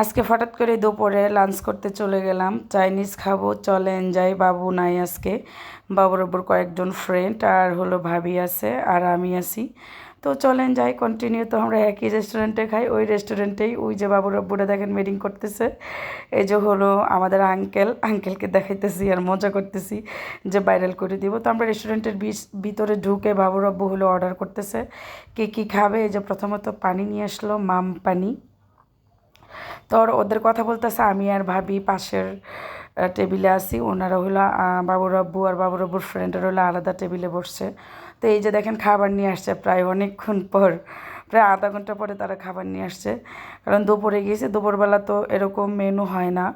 আজকে হঠাৎ করে দুপুরে লাঞ্চ করতে চলে গেলাম। চাইনিজ খাব চলেন যাই বাবু নাই আজকে। বাবুর ওপর কয়েকজন ফ্রেন্ড আর হলো ভাবি আছে আর আমি আছি। তো চলেন যাই কন্টিনিউ তো আমরা একই রেস্টুরেন্টে খাই। ওই রেস্টুরেন্টেই ওই যে বাবুর আব্বুরা দেখেন মিটিং করতেছে। এই যে হলো আমাদের আঙ্কেল আঙ্কেলকে দেখাইতেছি আর মজা করতেছি যে ভাইরাল করে দিব। তো আমরা রেস্টুরেন্টের ভিতরে ঢুকে বাবুর হলো অর্ডার করতেছে। কে কী খাবে? এই যে প্রথমত পানি নিয়ে আসলো, মাম পানি। তো ওদের কথা বলতেছে, আমি আর ভাবি পাশের টেবিলে আসি ওনারা হলো বাবুর আব্বু আর বাবুর আব্বুর ফ্রেন্ডের হলো আলাদা টেবিলে বসছে। তো এই যে দেখেন খাবার নিয়ে আসছে প্রায় অনেকক্ষণ পর, প্রায় আধা ঘণ্টা পরে তারা খাবার নিয়ে আসছে। কারণ দুপুরে গিয়েছে, দুপুরবেলা তো এরকম মেনু হয় না।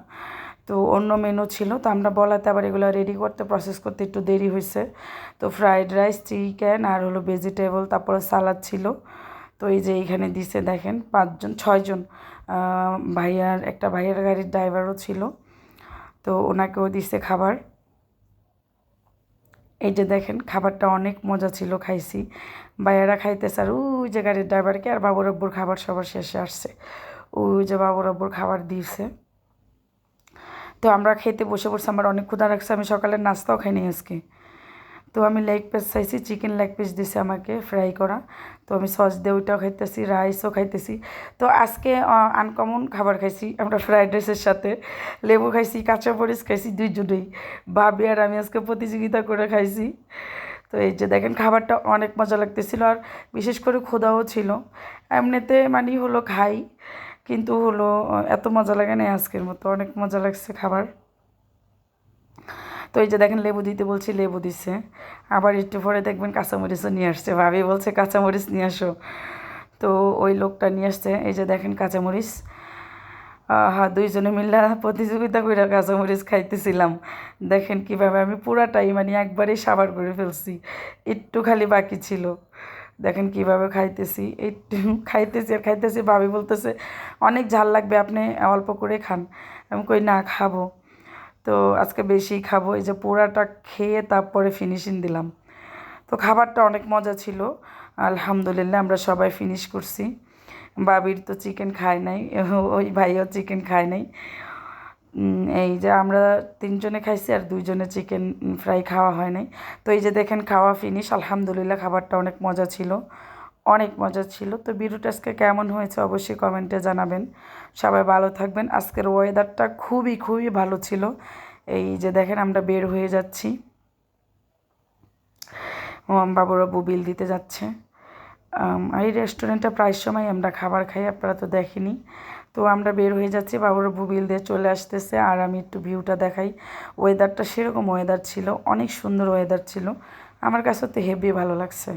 তো অন্য মেনু ছিল, তো আমরা বলাতে আবার এগুলো রেডি করতে প্রসেস করতে একটু দেরি হয়েছে তো ফ্রাইড রাইস চিকেন আর হলো ভেজিটেবল তারপরে সালাদ ছিল। তো এই যে এইখানে দিছে দেখেন পাঁচজন, ছয়জন ভাইয়ার, একটা ভাইয়ার গাড়ির ড্রাইভারও ছিল। তো ওনাকেও দিছে খাবার। এই যে দেখেন খাবারটা অনেক মজা ছিল, খাইছি। ভাইয়ারা খাইতেছে আর ওই যে গাড়ির ড্রাইভারকে আর বাবুর আব্বুর খাবার সবার শেষে আসছে। ওই যে বাবুর আব্বুর খাবার দিয়েছে তো আমরা খেতে বসে বসে আমার অনেক ক্ষুধা রাখছে আমি সকালের নাস্তাও খাইনি আজকে। তো আমি লেগ পিস চাইছি চিকেন লেগ পিস দিছে আমাকে ফ্রাই করা। তো আমি সস দিয়ে ওইটাও খাইতেছি রাইসও খাইতেছি। তো আজকে আনকমন খাবার খাইছি আমরা ফ্রাইড রাইসের সাথে। লেবু খাইছি, কাঁচা মরিচ খাইছি দুইজনেই ভাবি আর আমি আজকে প্রতিযোগিতা করে খাইছি। তো এই যে দেখেন খাবারটা অনেক মজা লাগতেছিল আর বিশেষ করে ক্ষুধাও ছিল। এমনিতে মানে হলো খাই, কিন্তু হলো এত মজা লাগে না আজকের মতো। অনেক মজা লাগছে খাবার। তো এই যে দেখেন লেবু দিতে বলছি, লেবু দিছে। আবার একটু পরে দেখবেন কাঁচামরিচও নিয়ে আসছে। ভাবি বলছে, কাঁচামরিচ নিয়ে আসো। তো ওই লোকটা নিয়ে আসছে। এই যে দেখেন কাঁচামরিচ। হ্যাঁ দুইজনে মিলে প্রতিযোগিতা করে কাঁচামরিচ খাইতেছিলাম। দেখেন কীভাবে আমি পুরাটাই মানে একবারেই সাবার করে ফেলছি। একটু খালি বাকি ছিল। দেখেন কীভাবে খাইতেছি। একটু খাইতেছি আর খাইতেছি। ভাবি বলতেছে, অনেক ঝাল লাগবে, আপনি অল্প করে খান। আমি কই, না, খাব। তো আজকে বেশি খাব। এই যে পোড়াটা খেয়ে তারপরে ফিনিশিং দিলাম। তো খাবারটা অনেক মজা ছিল। আলহামদুলিল্লাহ আমরা সবাই ফিনিশ করছি। বাবির তো চিকেন খায় নাই, ওই ভাইও চিকেন খায় নাই। এই যে আমরা তিনজনে খাইছি আর দুইজনে চিকেন ফ্রাই খাওয়া হয় নাই। তো এই যে দেখেন খাওয়া ফিনিশ আলহামদুলিল্লাহ খাবারটা অনেক মজা ছিল। অনেক মজা ছিল। তো ভিডিওটা আজকে কেমন হয়েছে অবশ্যই কমেন্টে জানাবেন। সবাই ভালো থাকবেন। আজকের ওয়েদারটা খুবই খুবই ভালো ছিল। এই যে দেখেন আমরা বের হয়ে যাচ্ছি। বাবুরা বিল দিতে যাচ্ছে। এই রেস্টুরেন্টটা প্রায় সময় আমরা খাবার খাই, আপনারা তো দেখেনি। তো আমরা বের হয়ে যাচ্ছি বাবুরা বিল দিয়ে চলে আসতেছে। আর আমি একটু ভিউটা দেখাই। ওয়েদারটা সেরকম ওয়েদার ছিল, অনেক সুন্দর ওয়েদার ছিল। আমার কাছে তো হেভি ভালো লাগছে।